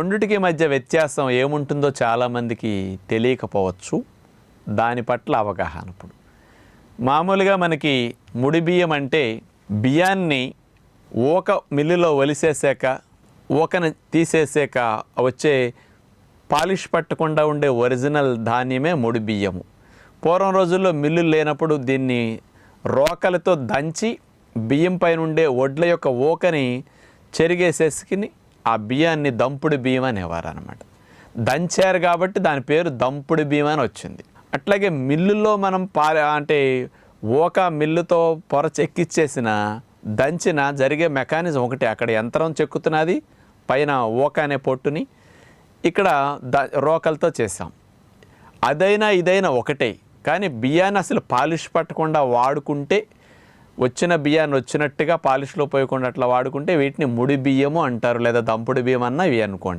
రెండిటికి మధ్య వ్యత్యాసం ఏముంటుందో చాలామందికి తెలియకపోవచ్చు. దాని పట్ల అవగాహన ఇప్పుడు. మామూలుగా మనకి ముడి బియ్యం అంటే బియ్యాన్ని ఊక మిల్లులో ఒలిసేసాక ఊకను తీసేసాక వచ్చే పాలిష్ పట్టకుండా ఉండే ఒరిజినల్ ధాన్యమే ముడి బియ్యము. పూర్వం రోజుల్లో మిల్లులు లేనప్పుడు దీన్ని రోకలతో దంచి బియ్యం పైన ఉండే వడ్ల యొక్క ఊకని చెరిగేసేసుకుని ఆ బియ్యాన్ని దంపుడు బియ్యం అనేవారు అనమాట దంచారు కాబట్టి దాని పేరు దంపుడు బియ్యం అని వచ్చింది. అట్లాగే మిల్లుల్లో మనం పాల అంటే ఓక మిల్లుతో పొర చెక్కిచ్చేసిన దంచిన జరిగే మెకానిజం ఒకటి. అక్కడ యంత్రం చెక్కుతున్నది పైన ఓక అనే పొట్టుని ఇక్కడ ద రోకలతో చేసాం అదైనా ఇదైనా ఒకటే. కానీ బియ్యాన్ని అసలు పాలిష్ పట్టకుండా వాడుకుంటే వచ్చిన బియ్యాన్ని వచ్చినట్టుగా పాలిష్లో పోయకుండా అట్లా వాడుకుంటే వీటిని ముడి బియ్యము అంటారు లేదా దంపుడు బియ్యం అన్న ఇవి అనుకోండి.